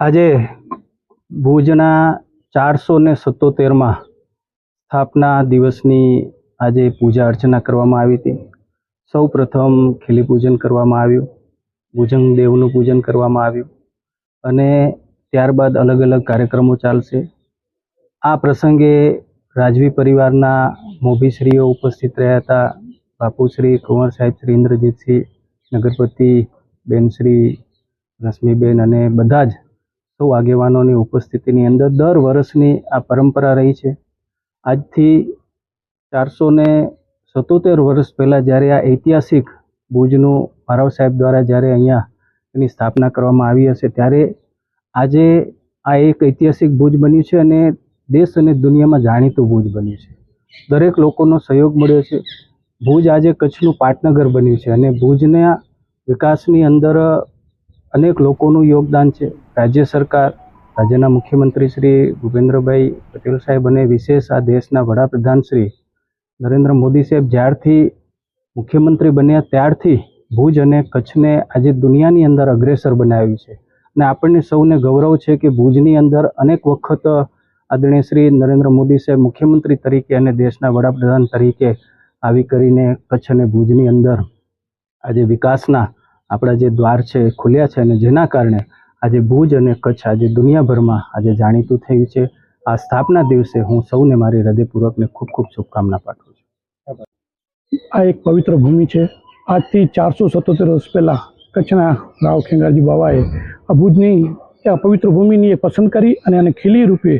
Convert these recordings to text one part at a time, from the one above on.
આજે ભુજના ચારસો ને સત્તોતેરમાં સ્થાપના દિવસની આજે પૂજા અર્ચના કરવામાં આવી હતી. સૌ પ્રથમ ખીલી પૂજન કરવામાં આવ્યું. ભુજંગ દેવનું પૂજન કરવામાં આવ્યું. અને ત્યારબાદ અલગ અલગ કાર્યક્રમો ચાલશે. આ પ્રસંગે રાજવી પરિવારના મોભીશ્રીઓ ઉપસ્થિત રહ્યા હતા. બાપુશ્રી કુંવર સાહેબ શ્રી ઇન્દ્રજીતસિંહ, નગરપતિ બેનશ્રી રશ્મિબેન અને બધા જ સૌ આગેવાનોની ઉપસ્થિતિની અંદર દર વર્ષની આ પરંપરા રહી છે. આજથી ચારસો ને સત્તોતેર વર્ષ પહેલાં જ્યારે આ ઐતિહાસિક ભુજનું મારવ સાહેબ દ્વારા જ્યારે અહીંયા એની સ્થાપના કરવામાં આવી હશે, ત્યારે આજે આ એક ઐતિહાસિક ભુજ બન્યું છે અને દેશ અને દુનિયામાં જાણીતું ભુજ બન્યું છે. દરેક લોકોનો સહયોગ મળ્યો છે. ભુજ આજે કચ્છનું પાટનગર બન્યું છે અને ભુજના વિકાસની અંદર અનેક લોકોનું યોગદાન છે. રાજ્ય સરકાર, રાજ્યના મુખ્યમંત્રી શ્રી ભૂપેન્દ્રભાઈ પટેલ સાહેબ અને વિશેષ આ દેશના વડાપ્રધાન શ્રી નરેન્દ્ર મોદી સાહેબ જ્યારથી મુખ્યમંત્રી બન્યા ત્યારથી ભુજ અને કચ્છને આજે દુનિયાની અંદર અગ્રેસર બનાવ્યું છે. અને આપણને સૌને ગૌરવ છે કે ભુજની અંદર અનેક વખત આદરણીય શ્રી નરેન્દ્ર મોદી સાહેબ મુખ્યમંત્રી તરીકે અને દેશના વડાપ્રધાન તરીકે આવી કરીને કચ્છ અને ભુજની અંદર આજે વિકાસના આપણા જે દ્વાર છે ખુલ્યા છે અને જેના કારણે આજે ભુજ અને કચ્છ આજે દુનિયાભરમાં આજે જાણીતું થયું છે. આ સ્થાપના દિવસે હું સૌને મારી હૃદયપૂર્વકને ખૂબ ખૂબ શુભકામના પાઠવું છું. આ એક પવિત્ર ભૂમિ છે. આજથી ચારસો સત્તોતેર વર્ષ પહેલાં કચ્છના રાવ ખેંગારજી બાવાએ આ ભુજની આ પવિત્ર ભૂમિની એ પસંદ કરી અને એને ખીલી રૂપે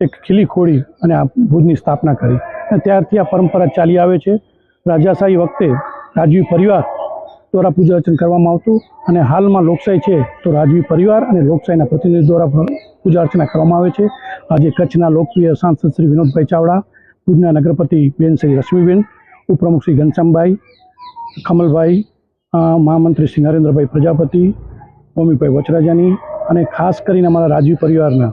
એક ખીલી ખોડી અને આ ભુજની સ્થાપના કરી. અને ત્યારથી આ પરંપરા ચાલી આવે છે. રાજાશાહી વખતે રાજવી પરિવાર દ્વારા પૂજા અર્ચન કરવામાં આવતું અને હાલમાં લોકશાહી છે તો રાજવી પરિવાર અને લોકશાહીના પ્રતિનિધિ દ્વારા પૂજા અર્ચના કરવામાં આવે છે. આજે કચ્છના લોકપ્રિય સાંસદ શ્રી વિનોદભાઈ ચાવડા, ભુજના નગરપતિ બેન શ્રી રશ્મિબેન, ઉપપ્રમુખ શ્રી ઘનશ્યામભાઈ, કમલભાઈ મહામંત્રી શ્રી નરેન્દ્રભાઈ પ્રજાપતિ મમ્મીભાઈ વચરાજાની અને ખાસ કરીને અમારા રાજવી પરિવારના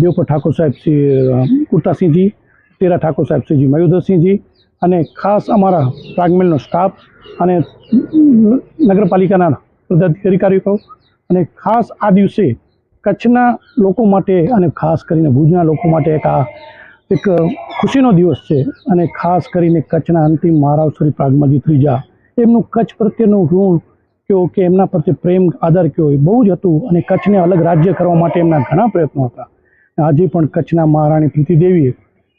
દેવપર ઠાકોર સાહેબ શ્રી કુર્તાસિંહજી, તેરા ઠાકોર સાહેબ શ્રીજી મયુધરસિંહજી અને ખાસ અમારા પ્રાગમેલનો સ્ટાફ અને નગરપાલિકાના પદાધિકારીઓ અને ખાસ આ દિવસે કચ્છના લોકો માટે અને ખાસ કરીને ભુજના લોકો માટે એક આ એક ખુશીનો દિવસ છે. અને ખાસ કરીને કચ્છના અંતિમ મહારાવ શ્રી પ્રાગમલજી ત્રીજા એમનું કચ્છ પ્રત્યેનું ઋણ કહો કે એમના પ્રત્યે પ્રેમ આદર કહો એ બહુ જ હતું. અને કચ્છને અલગ રાજ્ય કરવા માટે એમના ઘણા પ્રયત્નો હતા. આજે પણ કચ્છના મહારાણી પ્રીતિદેવીએ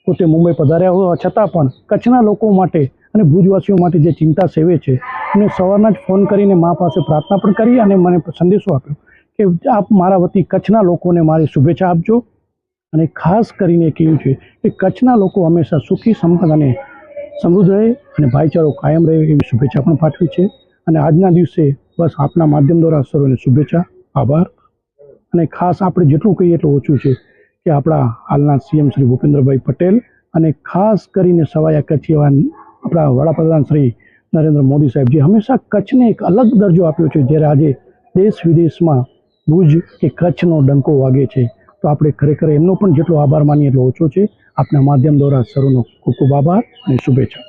પોતે મુંબઈ પધાર્યા હોવા છતાં પણ કચ્છના લોકો માટે અને ભુજવાસીઓ માટે જે ચિંતા સેવે છે એમને સવારના જ ફોન કરીને મા પાસે પ્રાર્થના પણ કરી અને મને સંદેશો આપ્યો કે આપ મારા વતી કચ્છના લોકોને મારી શુભેચ્છા આપજો. અને ખાસ કરીને કહ્યું છે કે કચ્છના લોકો હંમેશા સુખી, સંપન્ન અને સમૃદ્ધ રહે અને ભાઈચારો કાયમ રહે એવી શુભેચ્છા પણ પાઠવી છે. અને આજના દિવસે બસ આપના માધ્યમ દ્વારા સર્વને શુભેચ્છા, આભાર. અને ખાસ આપણે જેટલું કહીએ એટલું ઓછું છે કે આપણા હાલના સીએમ શ્રી ભૂપેન્દ્રભાઈ પટેલ અને ખાસ કરીને સવાયા કચ્છ એવા આપણા વડાપ્રધાન શ્રી નરેન્દ્ર મોદી સાહેબ જે હંમેશા કચ્છને એક અલગ દરજ્જો આપ્યો છે, જ્યારે આજે દેશ વિદેશમાં ભુજ કે કચ્છનો ડંકો વાગે છે, તો આપણે ખરેખર એમનો પણ જેટલો આભાર માનીએ એટલો ઓછો છે. આપના માધ્યમ દ્વારા સર્વનો ખૂબ ખૂબ આભાર અને શુભેચ્છા.